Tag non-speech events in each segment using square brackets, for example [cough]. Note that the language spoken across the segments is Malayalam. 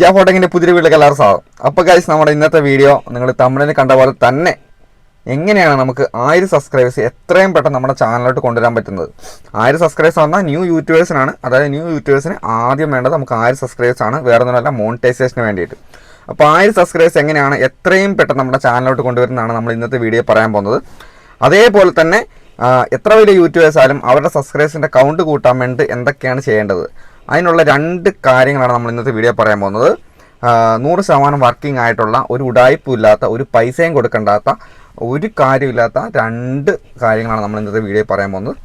ജാ ഫോട്ടോങ്ങിന്റെ പുതിയ വീട്ടിലേക്ക് എല്ലാവർക്കും സ്വാഗതം. അപ്പോൾ ഗൈസ് നമ്മുടെ ഇന്നത്തെ വീഡിയോ നിങ്ങൾ തമിഴിൽ കണ്ട പോലെ തന്നെ എങ്ങനെയാണ് നമുക്ക് ആയിരം സബ്സ്ക്രൈബേഴ്സ് എത്രയും പെട്ടെന്ന് നമ്മുടെ ചാനലിലോട്ട് കൊണ്ടുവരാൻ പറ്റുന്നത്? ആയിരം സബ്സ്ക്രൈബേഴ്സ് വന്നാൽ ന്യൂ യൂട്യൂബേഴ്സിനാണ് അതായത് ന്യൂ യൂട്യൂബേഴ്സിന് ആദ്യം വേണ്ടത് നമുക്ക് ആയിരം സബ്സ്ക്രൈബേഴ്സ് ആണ്. വേറെ ഒന്നുമല്ല മോണിറ്റൈസേഷന് വേണ്ടിയിട്ട്. അപ്പോൾ ആയിരം സബ്സ്ക്രൈബേഴ്സ് എങ്ങനെയാണ് എത്രയും പെട്ടെന്ന് നമ്മുടെ ചാനലിലോട്ട് കൊണ്ടുവരുന്നതാണ് നമ്മൾ ഇന്നത്തെ വീഡിയോ പറയാൻ പോകുന്നത്. അതേപോലെ തന്നെ എത്ര വലിയ യൂട്യൂബേഴ്സ് ആയാലും അവരുടെ സബ്സ്ക്രൈബേഴ്സിന്റെ കൗണ്ട് കൂട്ടാൻ വേണ്ടി എന്തൊക്കെയാണ് ചെയ്യേണ്ടത്? അതിനുള്ള രണ്ട് കാര്യങ്ങളാണ് നമ്മൾ ഇന്നത്തെ വീഡിയോ പറയാൻ പോകുന്നത്. നൂറ് ശതമാനം വർക്കിംഗ് ആയിട്ടുള്ള ഒരു ഉടായ്പും ഇല്ലാത്ത ഒരു പൈസയും കൊടുക്കണ്ടാത്ത ഒരു കാര്യമില്ലാത്ത രണ്ട് കാര്യങ്ങളാണ് നമ്മൾ ഇന്നത്തെ വീഡിയോ പറയാൻ പോകുന്നത്.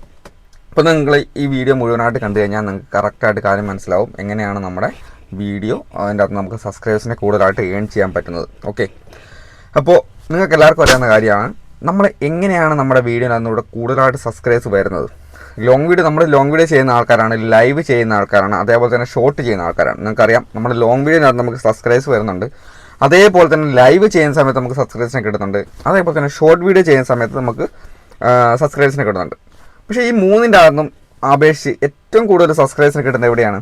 അപ്പോൾ നിങ്ങൾ ഈ വീഡിയോ മുഴുവനായിട്ട് കണ്ടു കഴിഞ്ഞാൽ നിങ്ങൾക്ക് കറക്റ്റായിട്ട് കാര്യം മനസ്സിലാവും എങ്ങനെയാണ് നമ്മുടെ വീഡിയോ അതിന്റെ അകത്ത് നമുക്ക് സബ്സ്ക്രൈബേഴ്സിനെ കൂടുതലായിട്ട് ഏൺ ചെയ്യാൻ പറ്റുന്നത്. ഓക്കെ അപ്പോൾ നിങ്ങൾക്ക് എല്ലാവർക്കും അറിയാവുന്ന കാര്യമാണ് നമ്മൾ എങ്ങനെയാണ് നമ്മുടെ വീഡിയോനകത്ത് കൂടുതലായിട്ട് സബ്സ്ക്രൈബ്സ് വരുന്നത്? ലോങ് വീഡിയോ നമ്മൾ ലോങ് വീഡിയോ ചെയ്യുന്ന ആൾക്കാരാണ് ലൈവ് ചെയ്യുന്ന ആൾക്കാരാണ് അതേപോലെ തന്നെ ഷോർട്ട് ചെയ്യുന്ന ആൾക്കാരാണ്. നിങ്ങൾക്കറിയാം നമ്മൾ ലോങ് വീഡിയോനകത്ത് നമുക്ക് സബ്സ്ക്രൈബ്സ് വരുന്നുണ്ട്. അതേപോലെ തന്നെ ലൈവ് ചെയ്യുന്ന സമയത്ത് നമുക്ക് സബ്സ്ക്രൈബ്സിനെ കിട്ടുന്നുണ്ട്. അതേപോലെ തന്നെ ഷോർട്ട് വീഡിയോ ചെയ്യുന്ന സമയത്ത് നമുക്ക് സബ്സ്ക്രൈബ്സിനെ കിട്ടുന്നുണ്ട്. പക്ഷേ ഈ മൂന്നിന്റെ അകത്തും അപേക്ഷിച്ച് ഏറ്റവും കൂടുതൽ സബ്സ്ക്രൈബ്സിനെ കിട്ടുന്നത് എവിടെയാണ്?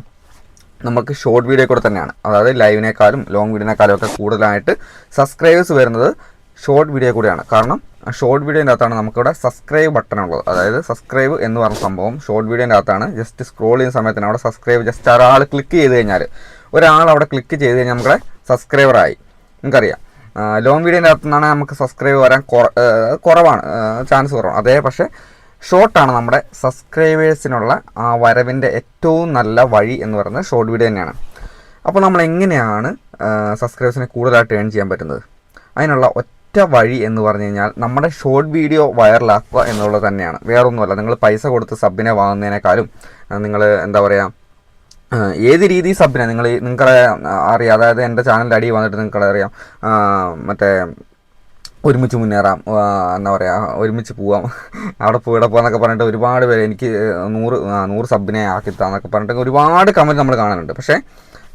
നമുക്ക് ഷോർട്ട് വീഡിയോ കൂടെ തന്നെയാണ്. അതായത് ലൈവിനേക്കാളും ലോങ് വീഡിയോനേക്കാളും ഒക്കെ കൂടുതലായിട്ട് സബ്സ്ക്രൈബേഴ്സ് വരുന്നത് ഷോർട്ട് വീഡിയോ കൂടെയാണ്. കാരണം ഷോർട്ട് വീഡിയോന്റെ അകത്താണ് നമുക്കിവിടെ സബ്സ്ക്രൈബ് ബട്ടൺ ഉള്ളത്. അതായത് സബ്സ്ക്രൈബ് എന്ന് പറഞ്ഞ സംഭവം ഷോർട്ട് വീഡിയോന്റെ അകത്താണ്. ജസ്റ്റ് സ്ക്രോൾ ചെയ്യുന്ന സമയത്തിന് അവിടെ സബ്സ്ക്രൈബ് ജസ്റ്റ് ഒരാൾ ക്ലിക്ക് ചെയ്ത് കഴിഞ്ഞാൽ ഒരാൾ അവിടെ ക്ലിക്ക് ചെയ്ത് കഴിഞ്ഞാൽ നമ്മുടെ സബ്സ്ക്രൈബറായി നിങ്ങൾക്കറിയാം. ലോങ് വീഡിയോന്റെ അകത്തു നിന്നാണ് നമുക്ക് സബ്സ്ക്രൈബ് വരാൻ കുറ- കുറവാണ്. ചാൻസ് കുറവാണ്. അതേ പക്ഷേ ഷോർട്ടാണ് നമ്മുടെ സബ്സ്ക്രൈബേഴ്സിനുള്ള ആ വരവിന്റെ ഏറ്റവും നല്ല വഴി എന്ന് പറയുന്നത് ഷോർട്ട് വീഡിയോ തന്നെയാണ്. അപ്പോൾ നമ്മൾ എങ്ങനെയാണ് സബ്സ്ക്രൈബേഴ്സിനെ കൂടുതലായിട്ട് ഏൺ ചെയ്യാൻ പറ്റുന്നത്? അതിനുള്ള ഒറ്റ വഴി എന്ന് പറഞ്ഞു കഴിഞ്ഞാൽ നമ്മുടെ ഷോർട്ട് വീഡിയോ വൈറലാക്കുക എന്നുള്ളത് തന്നെയാണ്. വേറൊന്നുമല്ല നിങ്ങൾ പൈസ കൊടുത്ത് സബിനെ വാങ്ങുന്നതിനേക്കാളും നിങ്ങൾ എന്താ പറയുക ഏത് രീതി സബിനെ നിങ്ങൾ നിങ്ങളെ അറിയാം. അതായത് എന്റെ ചാനലിന്റെ അടി വന്നിട്ട് നിങ്ങൾക്ക് അറിയാം. മറ്റേ ഒരുമിച്ച് മുന്നേറാം എന്താ പറയുക ഒരുമിച്ച് പോവാം. [laughs] അവിടെ പോയി ഇവിടെ പോകാന്നൊക്കെ പറഞ്ഞിട്ട് ഒരുപാട് പേര് എനിക്ക് നൂറ് നൂറ് സബിനെ ആക്കിത്താന്നൊക്കെ പറഞ്ഞിട്ട് ഒരുപാട് കമന്റ് നമ്മൾ കാണാനുണ്ട്. പക്ഷേ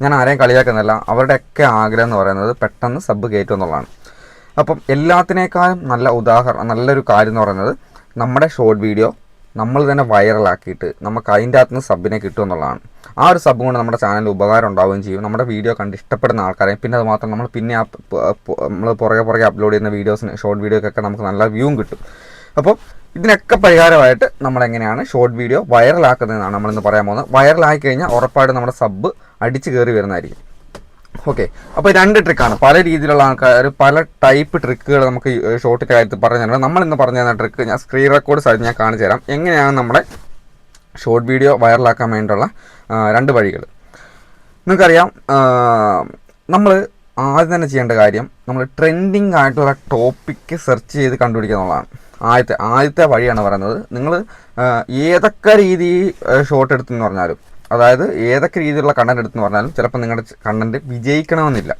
ഞാൻ ആരെയും കളിയാക്കുന്നില്ല. അവരുടെയൊക്കെ ആഗ്രഹം എന്ന് പറയുന്നത് പെട്ടെന്ന് സബ് കയറ്റും എന്നുള്ളതാണ് അപ്പം എല്ലാത്തിനേക്കാളും നല്ല ഉദാഹരണം നല്ലൊരു കാര്യം എന്ന് പറയുന്നത് നമ്മുടെ ഷോർട്ട് വീഡിയോ നമ്മൾ തന്നെ വൈറലാക്കിയിട്ട് നമുക്ക് അതിന്റെ അകത്ത് നിന്ന് സബിനെ കിട്ടും എന്നുള്ളതാണ്. ആ ഒരു സബ് കൊണ്ട് നമ്മുടെ ചാനലിൽ ഉപകാരം ഉണ്ടാവുകയും ചെയ്യും. നമ്മുടെ വീഡിയോ കണ്ട് ഇഷ്ടപ്പെടുന്ന ആൾക്കാരെ പിന്നെ അത് മാത്രം നമ്മൾ പിന്നെ ആ നമ്മൾ പുറകെ പുറകെ അപ്ലോഡ് ചെയ്യുന്ന വീഡിയോസിന് ഷോർട്ട് വീഡിയോക്കൊക്കെ നമുക്ക് നല്ല വ്യൂവും കിട്ടും. അപ്പോൾ ഇതിനൊക്കെ പരിഹാരമായിട്ട് നമ്മൾ എങ്ങനെയാണ് ഷോർട്ട് വീഡിയോ വൈറലാക്കുന്നതെന്നാണ് നമ്മളിന്ന് പറയാൻ പോകുന്നത്. വൈറലായി കഴിഞ്ഞാൽ ഉറപ്പായിട്ട് നമ്മുടെ സബ് അടിച്ച് കയറി വരുന്നതായിരിക്കും. ഓക്കെ അപ്പോൾ രണ്ട് ട്രിക്കാണ് പല രീതിയിലുള്ള ആൾക്കാർ പല ടൈപ്പ് ട്രിക്കുകൾ നമുക്ക് ഷോർട്ട് കാര്യത്തിൽ പറഞ്ഞു നമ്മൾ ഇന്ന് പറഞ്ഞു തന്ന ട്രിക്ക് ഞാൻ സ്ക്രീൻ റെക്കോർഡ് സൈഡ് ഞാൻ കാണിച്ചു തരാം. എങ്ങനെയാണ് നമ്മുടെ ഷോർട്ട് വീഡിയോ വൈറലാക്കാൻ വേണ്ടിയിട്ടുള്ള രണ്ട് വഴികൾ. നിങ്ങൾക്കറിയാം നമ്മൾ ആദ്യം തന്നെ ചെയ്യേണ്ട കാര്യം നമ്മൾ ട്രെൻഡിങ് ആയിട്ടുള്ള ടോപ്പിക്ക് സെർച്ച് ചെയ്ത് കണ്ടുപിടിക്കുക എന്നുള്ളതാണ്. ആദ്യത്തെ ആദ്യത്തെ വഴിയാണ് പറയുന്നത്. നിങ്ങൾ ഏതൊക്കെ രീതി ഷോർട്ട് എടുത്തെന്ന് പറഞ്ഞാലും അതായത് ഏതൊക്കെ രീതിയിലുള്ള കണ്ടന്റ് എടുത്തെന്ന് പറഞ്ഞാലും ചിലപ്പോൾ നിങ്ങളുടെ കണ്ടന്റ് വിജയിക്കണമെന്നില്ല.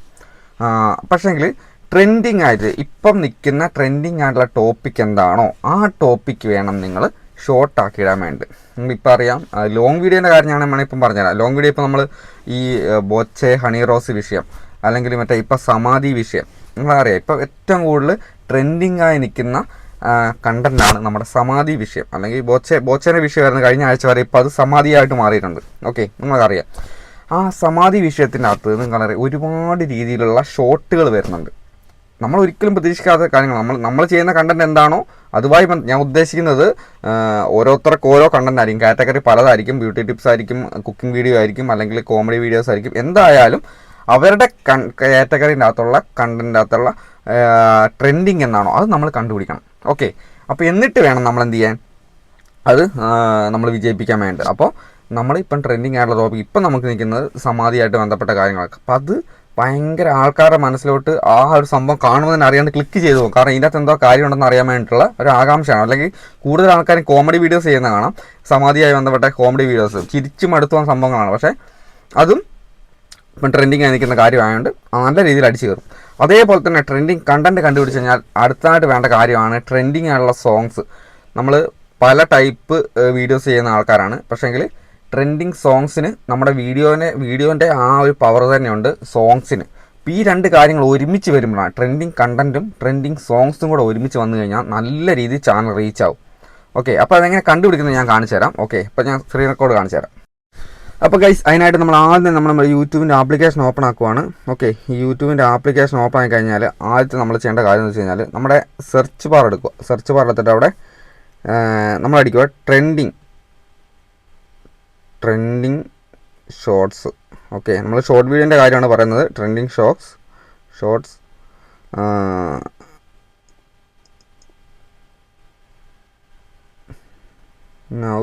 പക്ഷേങ്കിൽ ട്രെൻഡിങ് ആയിട്ട് ഇപ്പം നിൽക്കുന്ന ട്രെൻഡിങ് ആയിട്ടുള്ള ടോപ്പിക് എന്താണോ ആ ടോപ്പിക്ക് വേണം നിങ്ങൾ ഷോർട്ട് ആക്കി ഇടാൻ വേണ്ടി. നിങ്ങളിപ്പോൾ അറിയാം ലോങ് വീഡിയോന്റെ കാര്യം ഞാൻ വേണമെങ്കിൽ ഇപ്പം പറഞ്ഞുതരാം. ലോങ് വീഡിയോ ഇപ്പോൾ നമ്മൾ ഈ ബോച്ചെ ഹണി റോസ് വിഷയം അല്ലെങ്കിൽ മറ്റേ ഇപ്പം സമാധി വിഷയം. നിങ്ങളറിയാം ഇപ്പം ഏറ്റവും കൂടുതൽ ട്രെൻഡിങ് ആയി നിൽക്കുന്ന കണ്ടന്റാണ് നമ്മുടെ സമാധി വിഷയം. അല്ലെങ്കിൽ ബോച്ച വിഷയം ആയിരുന്നു കഴിഞ്ഞ ആഴ്ച വരെ ഇപ്പോൾ അത് സമാധിയായിട്ട് മാറിയിട്ടുണ്ട്. ഓക്കെ നിങ്ങൾക്കറിയാം. ആ സമാധി വിഷയത്തിന്റെ അകത്ത് നിങ്ങളറിയാം ഒരുപാട് രീതിയിലുള്ള ഷോട്ടുകൾ വരുന്നുണ്ട്. നമ്മൾ ഒരിക്കലും പ്രതീക്ഷിക്കാത്ത കാര്യങ്ങൾ. നമ്മൾ നമ്മൾ ചെയ്യുന്ന കണ്ടന്റ് എന്താണോ അതുമായി ഞാൻ ഉദ്ദേശിക്കുന്നത് ഓരോരുത്തർക്ക് ഓരോ കണ്ടന്റ് ആയിരിക്കും. കാറ്റഗറി പലതായിരിക്കും. ബ്യൂട്ടി ടിപ്സ് ആയിരിക്കും കുക്കിംഗ് വീഡിയോ ആയിരിക്കും അല്ലെങ്കിൽ കോമഡി വീഡിയോസ് ആയിരിക്കും. എന്തായാലും അവരുടെ കാറ്റഗറിന്റെ അകത്തുള്ള കണ്ടന്റ് അകത്തുള്ള ട്രെൻഡിങ് എന്നാണോ അത് നമ്മൾ കണ്ടുപിടിക്കണം. ഓക്കെ അപ്പോൾ എന്നിട്ട് വേണം നമ്മൾ എന്ത് ചെയ്യാൻ? അത് നമ്മൾ വിജയിപ്പിക്കാൻ വേണ്ടി. അപ്പോൾ നമ്മൾ ഇപ്പം ട്രെൻഡിങ് ആയിട്ടുള്ള ടോപ്പിക് ഇപ്പം നമുക്ക് നിൽക്കുന്നത് സമാധിയായിട്ട് ബന്ധപ്പെട്ട കാര്യങ്ങളൊക്കെ. അപ്പം അത് ഭയങ്കര ആൾക്കാരുടെ മനസ്സിലോട്ട് ആ ഒരു സംഭവം കാണുമെന്ന് അറിയാണ്ട് ക്ലിക്ക് ചെയ്തു പോകും കാരണം ഇതിനകത്ത് എന്തോ കാര്യമുണ്ടെന്ന് അറിയാൻ വേണ്ടിയിട്ടുള്ള ഒരു ആകാംക്ഷയാണ്. അല്ലെങ്കിൽ കൂടുതൽ ആൾക്കാരും കോമഡി വീഡിയോസ് ചെയ്യുന്ന കാണാം. സമാധിയായി ബന്ധപ്പെട്ട കോമഡി വീഡിയോസ് ചിരിച്ചും അടുത്തു സംഭവങ്ങളാണ്. പക്ഷേ അതും ഇപ്പം ട്രെൻഡിങ് ആയി നിൽക്കുന്ന കാര്യമായതുകൊണ്ട് നല്ല രീതിയിൽ അടിച്ചു കയറും. അതേപോലെ തന്നെ ട്രെൻഡിങ് കണ്ടന്റ് കണ്ടുപിടിച്ച് കഴിഞ്ഞാൽ അടുത്തതായിട്ട് വേണ്ട കാര്യമാണ് ട്രെൻഡിങ് ആയുള്ള സോങ്സ് നമ്മൾ പല ടൈപ്പ് വീഡിയോസ് ചെയ്യുന്ന ആൾക്കാരാണ്. പക്ഷേങ്കിൽ ട്രെൻഡിങ് സോങ്സിന് നമ്മുടെ വീഡിയോനെ വീഡിയോന്റെ ആ ഒരു പവർ തന്നെയുണ്ട് സോങ്സിന് അപ്പോൾ ഈ രണ്ട് കാര്യങ്ങൾ ഒരുമിച്ച് വരുമ്പോഴാണ് ട്രെൻഡിങ് കണ്ടന്റും ട്രെൻഡിങ് സോങ്സും കൂടെ ഒരുമിച്ച് വന്നു കഴിഞ്ഞാൽ നല്ല രീതിയിൽ ചാനൽ റീച്ച് ആവും. ഓക്കെ അപ്പോൾ അതെങ്ങനെ കണ്ടുപിടിക്കുന്നത് ഞാൻ കാണിച്ചു തരാം ഓക്കെ അപ്പോൾ ഞാൻ സ്ക്രീൻ റെക്കോർഡ് കാണിച്ചു തരാം അപ്പോൾ ഗൈസ് അതിനായിട്ട് നമ്മൾ ആദ്യം നമ്മൾ നമ്മുടെ യൂട്യൂബിന്റെ ആപ്ലിക്കേഷൻ ഓപ്പൺ ആക്കുവാണ്. ഓക്കെ ഈ യൂട്യൂബിന്റെ ആപ്ലിക്കേഷൻ ഓപ്പൺ ആയി കഴിഞ്ഞാൽ ആദ്യത്തെ നമ്മൾ ചെയ്യേണ്ട കാര്യം എന്ന് വെച്ച് കഴിഞ്ഞാൽ നമ്മുടെ സെർച്ച് ബാർ എടുക്കുക. സെർച്ച് ബാർ എടുത്തിട്ട് അവിടെ നമ്മൾ അടിക്കുക ട്രെൻഡിങ് ട്രെൻഡിങ് ഷോർട്സ് ഓക്കെ നമ്മൾ ഷോർട്ട് വീഡിയോന്റെ കാര്യമാണ് പറയുന്നത്. Trending shorts shorts now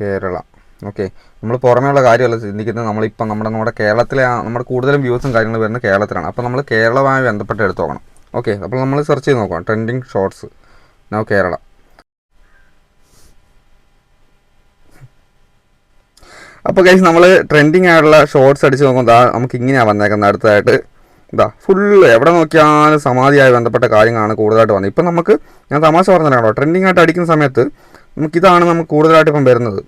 Kerala. Okay. നമ്മൾ പുറമേയുള്ള കാര്യമല്ല ചിന്തിക്കുന്നത്. നമ്മളിപ്പം നമ്മുടെ നമ്മുടെ കേരളത്തിലെ നമ്മുടെ കൂടുതലും വ്യൂസും കാര്യങ്ങളും വരുന്നത് കേരളത്തിലാണ്. അപ്പോൾ നമ്മൾ കേരളമായി ബന്ധപ്പെട്ട് എടുത്ത് നോക്കണം ഓക്കെ. അപ്പോൾ നമ്മൾ സെർച്ച് ചെയ്ത് നോക്കാം ട്രെൻഡിങ് ഷോർട്സ്. നൗ കേരള. അപ്പോൾ കഴിച്ച് നമ്മൾ ട്രെൻഡിങ് ആയിട്ടുള്ള ഷോർട്സ് അടിച്ച് നോക്കുമ്പോൾ ദാ നമുക്ക് ഇങ്ങനെയാണ് വന്നേക്കുന്നത് അടുത്തതായിട്ട്. ഇതാ ഫുള്ള് എവിടെ നോക്കിയാലും സമാധിയായി ബന്ധപ്പെട്ട കാര്യങ്ങളാണ് കൂടുതലായിട്ട് വന്നത്. ഇപ്പം നമുക്ക് ഞാൻ തമാശ പറഞ്ഞിട്ടാണോ ട്രെൻഡിങ് ആയിട്ട് അടിക്കുന്ന സമയത്ത് നമുക്കിതാണ് നമുക്ക് കൂടുതലായിട്ട് ഇപ്പം വരുന്നത്.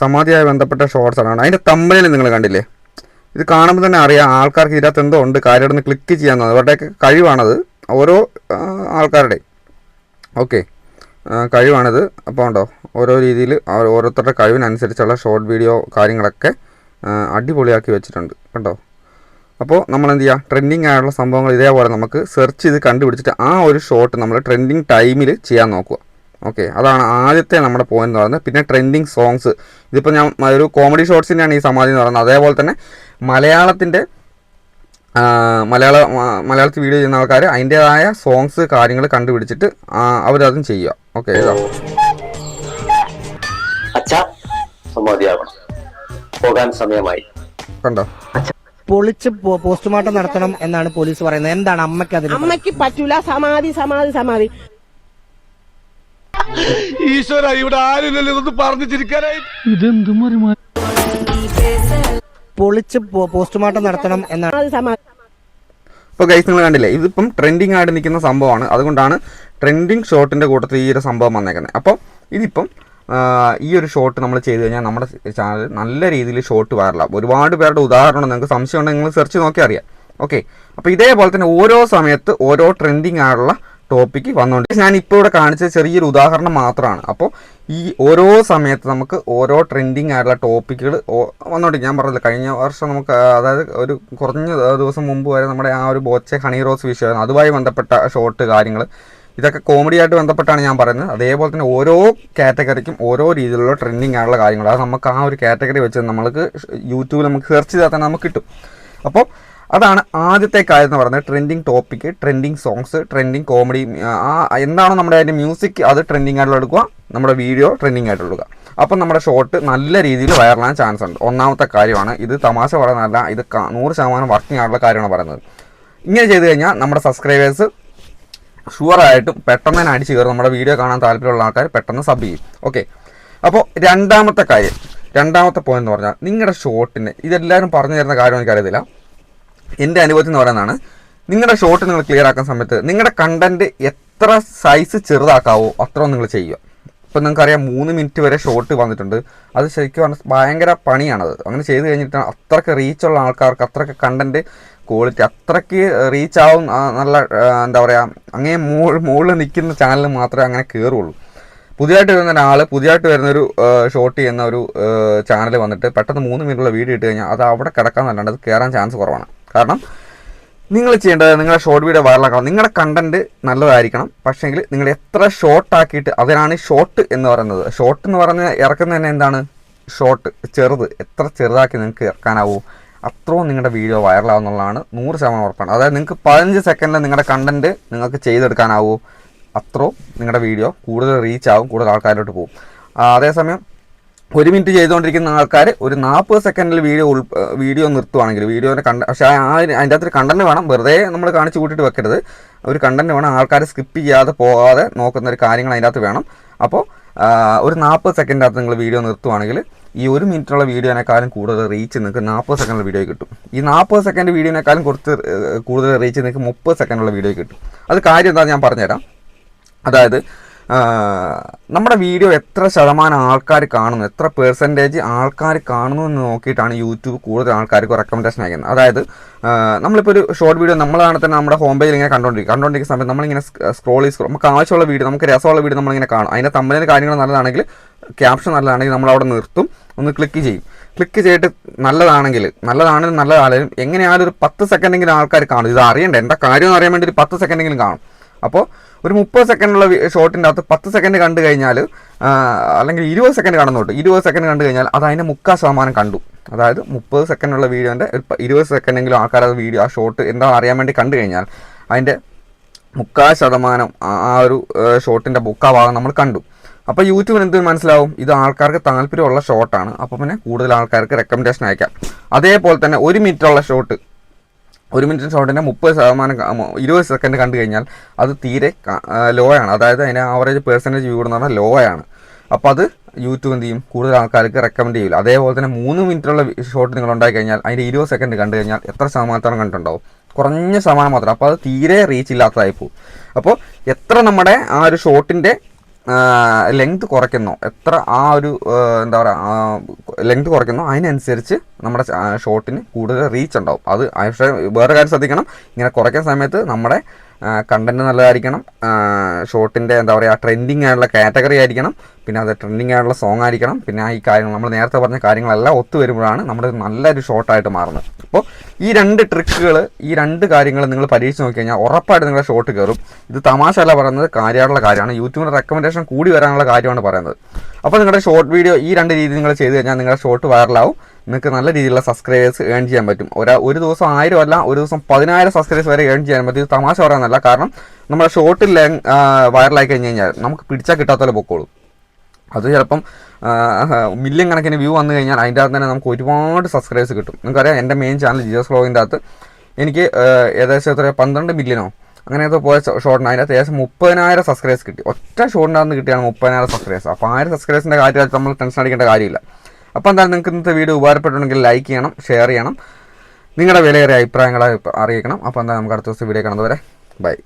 സമാധിയായി ബന്ധപ്പെട്ട ഷോർട്സ് ആണ്. അതിന്റെ തമ്പനിൽ നിങ്ങൾ കണ്ടില്ലേ? ഇത് കാണുമ്പോൾ തന്നെ അറിയാം ആൾക്കാർക്ക് ഇതിനകത്ത് എന്തോ ഉണ്ട്. കാര്യം ഒന്ന് ക്ലിക്ക് ചെയ്യാൻ അവരുടെയൊക്കെ കഴിവാണത്. ഓരോ ആൾക്കാരുടെയും ആൾക്കാരുടെ. ഓക്കെ കഴിവാണിത്. അപ്പോൾ ഉണ്ടോ ഓരോ രീതിയിൽ ഓരോരുത്തരുടെ കഴിവിനനുസരിച്ചുള്ള ഷോർട്ട് വീഡിയോ കാര്യങ്ങളൊക്കെ അടിപൊളിയാക്കി വെച്ചിട്ടുണ്ട്. കണ്ടോ? അപ്പോൾ നമ്മൾ എന്ത് ചെയ്യുക ട്രെൻഡിങ് ആയുള്ള സംഭവങ്ങൾ ഇതേപോലെ നമുക്ക് സെർച്ച് ചെയ്ത് കണ്ടുപിടിച്ചിട്ട് ആ ഒരു ഷോർട്ട് നമ്മൾ ട്രെൻഡിങ് ടൈമിൽ ചെയ്യാൻ നോക്കുക. ഓക്കെ അതാണ് ആദ്യത്തെ നമ്മുടെ പോയിന്റ് എന്ന് പറയുന്നത്. പിന്നെ ട്രെൻഡിങ് സോങ്സ് ഇതിപ്പോൾ ഞാൻ ഒരു കോമഡി ഷോർട്സിന്റെയാണ് ഈ സമാധി എന്ന് പറയുന്നത്. അതേപോലെ തന്നെ മലയാളത്തിന്റെ മലയാള മലയാളത്തിൽ വീഡിയോ ചെയ്യുന്ന ആൾക്കാർ അതിന്റേതായ സോങ്സ് കാര്യങ്ങൾ കണ്ടുപിടിച്ചിട്ട് അവരതും ചെയ്യുക. ഓക്കെ പോകാൻ സമയമായി. കണ്ടോ? പൊളിച്ച് പോ- പോസ്റ്റ്മോർട്ടം നടത്തണം എന്നാണ് പോലീസ് പറയുന്നത്. എന്താണ് അമ്മയ്ക്ക് അതിന് അമ്മയ്ക്ക് പറ്റൂല. സമാധി സമാധി സമാധി. ഈശ്വര ഇവിടെ ആരുമില്ലല്ലോ ഇതൊന്ന് പറഞ്ഞു ചിരിക്കാനായി പൊളിച്ച് പോ- പോസ്റ്റ്മോർട്ടം നടത്തണം എന്നാണ്. ഇപ്പൊ ഇപ്പോൾ ഗൈസ് നിങ്ങൾ കണ്ടില്ലേ ഇതിപ്പം ട്രെൻഡിങ് ആയിട്ട് നിൽക്കുന്ന സംഭവമാണ്. അതുകൊണ്ടാണ് ട്രെൻഡിങ് ഷോട്ടിന്റെ കൂട്ടത്തിൽ ഈ ഒരു സംഭവം വന്നേക്കുന്നത്. അപ്പോൾ ഇതിപ്പം ഈ ഒരു ഷോട്ട് നമ്മൾ ചെയ്ത് കഴിഞ്ഞാൽ നമ്മുടെ ചാനൽ നല്ല രീതിയിൽ ഷോട്ട് വൈറലാവും ഒരുപാട് പേരുടെ ഉദാഹരണം നിങ്ങൾക്ക് സംശയം ഉണ്ടെങ്കിൽ നിങ്ങൾ സെർച്ച് നോക്കി അറിയാം. ഓക്കെ അപ്പോൾ ഇതേപോലെ തന്നെ ഓരോ സമയത്ത് ഓരോ ട്രെൻഡിങ് ആയിട്ടുള്ള ടോപ്പിക്ക് വന്നുകൊണ്ട് ഞാൻ ഇപ്പോൾ ഇവിടെ കാണിച്ച ചെറിയൊരു ഉദാഹരണം മാത്രമാണ് അപ്പോൾ ഈ ഓരോ സമയത്ത് നമുക്ക് ഓരോ ട്രെൻഡിങ് ആയിട്ടുള്ള ടോപ്പിക്കുകൾ വന്നോണ്ട്. ഞാൻ പറഞ്ഞില്ല കഴിഞ്ഞ വർഷം നമുക്ക് അതായത് ഒരു കുറഞ്ഞ ദിവസം മുമ്പ് വരെ നമ്മുടെ ആ ഒരു ബോച്ചെ ഹണി റോസ് വിഷയമായിരുന്നു. അതുമായി ബന്ധപ്പെട്ട ഷോർട്ട് കാര്യങ്ങൾ ഇതൊക്കെ കോമഡി ആയിട്ട് ബന്ധപ്പെട്ടാണ് ഞാൻ പറയുന്നത്. അതേപോലെ തന്നെ ഓരോ കാറ്റഗറിക്കും ഓരോ രീതിയിലുള്ള ട്രെൻഡിങ് ആയിട്ടുള്ള കാര്യങ്ങൾ അത് നമുക്ക് ആ ഒരു കാറ്റഗറി വെച്ച് നമ്മൾക്ക് യൂട്യൂബിൽ നമുക്ക് സെർച്ച് ചെയ്താൽ തന്നെ നമുക്ക് കിട്ടും. അപ്പോൾ അതാണ് ആദ്യത്തെ കാര്യം എന്ന് പറയുന്നത്. Trending topic trending songs trending comedy ആ എന്താണോ നമ്മുടെ അതിന്റെ മ്യൂസിക് അത് ട്രെൻഡിങ് ആയിട്ടുള്ള എടുക്കുക. നമ്മുടെ വീഡിയോ ട്രെൻഡിങ് ആയിട്ട് എടുക്കുക. അപ്പം നമ്മുടെ ഷോർട്ട് നല്ല രീതിയിൽ വൈറലാൻ ചാൻസ് ഉണ്ട്. ഒന്നാമത്തെ കാര്യമാണ് ഇത് തമാശ പറയുന്നതല്ല ഇത് നൂറ് ശതമാനം വർക്കിംഗ് ആയിട്ടുള്ള കാര്യമാണ് പറയുന്നത്. ഇങ്ങനെ ചെയ്ത് കഴിഞ്ഞാൽ നമ്മുടെ സബ്സ്ക്രൈബേഴ്സ് ഷുവറായിട്ടും പെട്ടെന്ന് തന്നെ അടിച്ച് കയറും. നമ്മുടെ വീഡിയോ കാണാൻ താല്പര്യമുള്ള ആൾക്കാർ പെട്ടെന്ന് സബ് ചെയ്യും. ഓക്കെ അപ്പോൾ രണ്ടാമത്തെ കാര്യം രണ്ടാമത്തെ പോയിന്റ് എന്ന് പറഞ്ഞാൽ നിങ്ങളുടെ ഷോട്ടിന് ഇതെല്ലാവരും പറഞ്ഞു തരുന്ന കാര്യം എനിക്കറിയത്തില്ല. എന്റെ അനുഭവത്തിൽ എന്ന് പറയുന്നതാണ് നിങ്ങളുടെ ഷോട്ട് നിങ്ങൾ ക്ലിയർ ആക്കുന്ന സമയത്ത് നിങ്ങളുടെ കണ്ടന്റ് എത്ര സൈസ് ചെറുതാക്കാവോ അത്രയും നിങ്ങൾ ചെയ്യുക. ഇപ്പം നിങ്ങൾക്കറിയാം മൂന്ന് മിനിറ്റ് വരെ ഷോട്ട് വന്നിട്ടുണ്ട്. അത് ശരിക്കും പറഞ്ഞാൽ ഭയങ്കര പണിയാണത്. അങ്ങനെ ചെയ്ത് കഴിഞ്ഞിട്ട് അത്രയ്ക്ക് റീച്ചുള്ള ആൾക്കാർക്ക് അത്രയ്ക്ക് കണ്ടന്റ് ക്വാളിറ്റി അത്രയ്ക്ക് റീച്ച് ആവും നല്ല എന്താ പറയുക അങ്ങനെ മുകൾ മുകളിൽ നിൽക്കുന്ന ചാനലിൽ മാത്രമേ അങ്ങനെ കയറുള്ളൂ പുതിയതായിട്ട് വരുന്ന ഒരാൾ പുതിയതായിട്ട് വരുന്നൊരു ഷോട്ട് ചെയ്യുന്ന ഒരു ചാനൽ വന്നിട്ട് പെട്ടെന്ന് മൂന്ന് മിനിറ്റുള്ള വീഡിയോ ഇട്ട് കഴിഞ്ഞാൽ അത് അവിടെ കിടക്കാൻ നല്ലത് കയറാൻ ചാൻസ് കുറവാണ്. കാരണം നിങ്ങൾ ചെയ്യേണ്ടത് നിങ്ങളുടെ ഷോർട്ട് വീഡിയോ വൈറലാക്കണം നിങ്ങളുടെ കണ്ടന്റ് നല്ലതായിരിക്കണം. പക്ഷേങ്കിൽ നിങ്ങൾ എത്ര ഷോർട്ട് ആക്കിയിട്ട് അതിനാണ് ഷോർട്ട് എന്ന് പറയുന്നത്. ഷോർട്ട് എന്ന് പറഞ്ഞ് ഇറക്കുന്നത് തന്നെ എന്താണ്? ഷോർട്ട് ചെറുത്. എത്ര ചെറുതാക്കി നിങ്ങൾക്ക് ഇറക്കാനാവൂ? അത്രയും നിങ്ങളുടെ വീഡിയോ വൈറലാവുന്നുള്ളതാണ് നൂറ് ശതമാനം ഉറപ്പാണ്. അതായത് നിങ്ങൾക്ക് പതിനഞ്ച് സെക്കൻഡിൽ നിങ്ങളുടെ കണ്ടന്റ് നിങ്ങൾക്ക് ചെയ്തെടുക്കാനാവൂ. അത്രയും നിങ്ങളുടെ വീഡിയോ കൂടുതൽ റീച്ച് ആവും കൂടുതൽ ആൾക്കാരിലോട്ട് പോകും. അതേസമയം ഒരു മിനിറ്റ് ചെയ്തുകൊണ്ടിരിക്കുന്ന ആൾക്കാർ ഒരു നാൽപ്പത് സെക്കൻഡിൽ വീഡിയോ ഉൾ വീഡിയോ നിർത്തുവാണെങ്കിൽ വീഡിയോന്റെ കണ്ട പക്ഷേ ആ അതിന്റെ അകത്തൊരു കണ്ടന്റ് വേണം. വെറുതെ നമ്മൾ കാണിച്ചു കൂട്ടിയിട്ട് വെക്കരുത്. ഒരു കണ്ടന്റ് വേണം. ആൾക്കാർ സ്കിപ്പ് ചെയ്യാതെ പോകാതെ നോക്കുന്ന ഒരു കാര്യങ്ങൾ അതിന്റെ അകത്ത് വേണം. അപ്പോൾ ഒരു നാൽപ്പത് സെക്കൻഡിനകത്ത് നിങ്ങൾ വീഡിയോ നിർത്തുവാണെങ്കിൽ ഈ ഒരു മിനിറ്റുള്ള വീഡിയോനേക്കാളും കൂടുതൽ റീച്ച് നിങ്ങൾക്ക് നാൽപ്പത് സെക്കൻഡിൽ വീഡിയോ കിട്ടും. ഈ നാൽപ്പത് സെക്കൻഡ് വീഡിയോനേക്കാളും കുറച്ച് കൂടുതൽ റീച്ച് നിങ്ങൾക്ക് മുപ്പത് സെക്കൻഡുള്ള വീഡിയോ കിട്ടും. അത് കാര്യം എന്താണെന്ന് ഞാൻ പറഞ്ഞുതരാം. അതായത് നമ്മുടെ വീഡിയോ എത്ര ശതമാനം ആൾക്കാർ കാണുന്നു എത്ര പെർസെന്റേജ് ആൾക്കാർ കാണുന്നു എന്ന് നോക്കിയിട്ടാണ് യൂട്യൂബ് കൂടുതൽ ആൾക്കാർക്ക് റെക്കമെൻഡേഷൻ അയക്കുന്നത്. അതായത് നമ്മളിപ്പോൾ ഒരു ഷോർട്ട് വീഡിയോ നമ്മളാണ് തന്നെ നമ്മുടെ ഹോം പേജിൽ ഇങ്ങനെ കണ്ടുകൊണ്ടിരിക്കും കണ്ടുകൊണ്ടിരിക്കുന്ന സമയത്ത് നമ്മളിങ്ങനെ സ്ക്രോൾ ചെയ്ത് സ്ക്രോൾ നമുക്ക് ആവശ്യമുള്ള വീഡിയോ നമുക്ക് രസമുള്ള വീഡിയോ നമ്മളിങ്ങനെ കാണും. അതിന്റെ തമ്മിലെ കാര്യങ്ങൾ നല്ലതാണെങ്കിൽ ക്യാപ്ഷൻ നല്ലതാണെങ്കിൽ നമ്മൾ അവിടെ നിർത്തും ഒന്ന് ക്ലിക്ക് ചെയ്യും. ക്ലിക്ക് ചെയ്തിട്ട് നല്ലതാണെങ്കിൽ നല്ലതാണെങ്കിലും നല്ലതാണെങ്കിലും എങ്ങനെയാലും ഒരു പത്ത് സെക്കൻഡെങ്കിലും ആൾക്കാർ കാണും. ഇത് അറിയണ്ട എന്താ കാര്യം എന്ന് അറിയാൻ വേണ്ടി ഒരു പത്ത് സെക്കൻഡെങ്കിലും കാണും. അപ്പോൾ ഒരു മുപ്പത് സെക്കൻഡുള്ള ഷോട്ടിന്റെ അകത്ത് പത്ത് സെക്കൻഡ് കണ്ടു കഴിഞ്ഞാൽ അല്ലെങ്കിൽ ഇരുപത് സെക്കൻഡ് കാണുന്നോട്ട്. ഇരുപത് സെക്കൻഡ് കണ്ടു കഴിഞ്ഞാൽ അത് അതിന്റെ മുക്കാൽ ശതമാനം കണ്ടു. അതായത് മുപ്പത് സെക്കൻഡുള്ള വീഡിയോന്റെ ഇരുപത് സെക്കൻഡെങ്കിലും ആൾക്കാർ അത് വീഡിയോ ആ ഷോട്ട് എന്താണെന്ന് അറിയാൻ വേണ്ടി കണ്ടു കഴിഞ്ഞാൽ അതിന്റെ മുക്കാൽ ശതമാനം ആ ഒരു ഷോട്ടിന്റെ മുക്കാൽ ഭാഗം നമ്മൾ കണ്ടു. അപ്പോൾ യൂട്യൂബിന് എന്ത് മനസ്സിലാവും? ഇത് ആൾക്കാർക്ക് താല്പര്യമുള്ള ഷോട്ടാണ്. അപ്പോൾ പിന്നെ കൂടുതൽ ആൾക്കാർക്ക് റെക്കമെൻഡേഷൻ അയക്കാം. അതേപോലെ തന്നെ ഒരു മിനിറ്റുള്ള ഷോട്ട് ഒരു മിനിറ്റ് ഷോട്ടിന്റെ മുപ്പത് ശതമാനം ഇരുപത് സെക്കൻഡ് കണ്ടു കഴിഞ്ഞാൽ അത് തീരെ ലോ ആണ് അതായത് അതിന്റെ ആവറേജ് പേഴ്സന്റേജ് വ്യൂ എന്ന് പറഞ്ഞാൽ ലോ ആണ് അപ്പോൾ അത് യൂട്യൂബ് എന്ത് ചെയ്യും? കൂടുതൽ ആൾക്കാർക്ക് റെക്കമെൻഡ് ചെയ്യില്ല അതേപോലെ തന്നെ മൂന്ന് മിനിറ്റുള്ള ഷോട്ട് നിങ്ങൾ ഉണ്ടാക്കി കഴിഞ്ഞാൽ അതിന്റെ ഇരുപത് സെക്കൻഡ് കണ്ടു കഴിഞ്ഞാൽ എത്ര ശതമാനത്തോളം കണ്ടിട്ടുണ്ടാവും? കുറഞ്ഞ ശതമാനം മാത്രം. അപ്പോൾ അത് തീരെ റീച്ച് ഇല്ലാത്തതായി പോകും. അപ്പോൾ എത്ര നമ്മുടെ ആ ഒരു ഷോട്ടിന്റെ ലെങ്ത് കുറയ്ക്കുന്നോ. എത്ര ആ ഒരു എന്താ പറയുക ലെങ്ത് കുറയ്ക്കുന്നോ. അതിനനുസരിച്ച് നമ്മുടെ ഷോട്ടിന് കൂടുതൽ റീച്ച് ഉണ്ടാവും. അത് വേറെ കാര്യം ശ്രദ്ധിക്കണം. ഇങ്ങനെ കുറയ്ക്കുന്ന സമയത്ത് നമ്മുടെ കണ്ടന്റ് നല്ലതായിരിക്കണം. ഷോർട്ടിന്റെ എന്താ പറയുക ട്രെൻഡിങ് ആയിട്ടുള്ള കാറ്റഗറി ആയിരിക്കണം. പിന്നെ അത് ട്രെൻഡിങ് ആയിട്ടുള്ള സോങ് ആയിരിക്കണം. പിന്നെ ഈ കാര്യങ്ങൾ നമ്മൾ നേരത്തെ പറഞ്ഞ കാര്യങ്ങളെല്ലാം ഒത്തു വരുമ്പോഴാണ് നമ്മുടെ നല്ലൊരു ഷോട്ടായിട്ട് മാറുന്നത്. അപ്പോൾ ഈ രണ്ട് ട്രിക്കുകൾ ഈ രണ്ട് കാര്യങ്ങൾ നിങ്ങൾ പരീക്ഷിച്ച് നോക്കി കഴിഞ്ഞാൽ ഉറപ്പായിട്ട് നിങ്ങളുടെ ഷോട്ട് കയറും. ഇത് തമാശ അല്ല പറയുന്നത് കാര്യമായിട്ടുള്ള കാര്യമാണ്. യൂട്യൂബിന്റെ റെക്കമെൻഡേഷൻ കൂടി വരാനുള്ള കാര്യമാണ് പറയുന്നത്. അപ്പോൾ നിങ്ങളുടെ ഷോർട്ട് വീഡിയോ ഈ രണ്ട് രീതി നിങ്ങൾ ചെയ്ത് കഴിഞ്ഞാൽ നിങ്ങളുടെ ഷോട്ട് വൈറലാവും നിങ്ങൾക്ക് നല്ല രീതിയിലുള്ള സബ്സ്ക്രൈബേഴ്സ് ഏൺ ചെയ്യാൻ പറ്റും. ഒരാ ഒരു ദിവസം ആയിരം അല്ല ഒരു ദിവസം പതിനായിരം സബ്സ്ക്രൈബേഴ്സ് വരെ ഏൺ ചെയ്യാൻ പറ്റും. തമാശ പറയാനല്ല കാരണം നമ്മുടെ ഷോട്ടിൽ വൈറലായി കഴിഞ്ഞ് കഴിഞ്ഞാൽ നമുക്ക് പിടിച്ചാൽ കിട്ടാത്ത പോലെ പൊക്കോളും. അത് ചിലപ്പം മില്യൺ കണക്കിന് വ്യൂ വന്നു കഴിഞ്ഞാൽ അതിന്റെ അകത്ത് തന്നെ നമുക്ക് ഒരുപാട് സബ്സ്ക്രൈബേഴ്സ് കിട്ടും. നിങ്ങൾക്കറിയാം എന്റെ മെയിൻ ചാനൽ ജിയോസ് വ്ളോഗിന്റെ അകത്ത് എനിക്ക് ഏകദേശം എത്ര പന്ത്രണ്ട് മില്യനോ അങ്ങനെയൊക്കെ പോയ ഷോട്ടിന് അതിന്റെ അകത്ത് ഏകദേശം മുപ്പതിനായിരം സബ്സ്ക്രൈബേഴ്സ് കിട്ടി. ഒറ്റ ഷോർട്ടിന്റെ അകത്ത് കിട്ടിയാണ് മുപ്പതിനായിരം സബ്സ്ക്രൈബേഴ്സ് അപ്പോൾ ആയിരം സബ്സ്ക്രൈബേഴ്സിന്റെ കാര്യത്തിൽ നമ്മൾ ടെൻഷൻ അടിക്കേണ്ട കാര്യമില്ല. അപ്പോൾ എന്തായാലും നിങ്ങൾക്ക് ഇന്നത്തെ വീഡിയോ ഉപകാരപ്പെട്ടുണ്ടെങ്കിൽ ലൈക്ക് ചെയ്യണം ഷെയർ ചെയ്യണം. നിങ്ങളുടെ വിലയേറിയ അഭിപ്രായങ്ങളെ അറിയിക്കണം. അപ്പോൾ എന്തായാലും നമുക്ക് അടുത്ത ദിവസം വീഡിയോ കാണുന്നവരെ ബൈ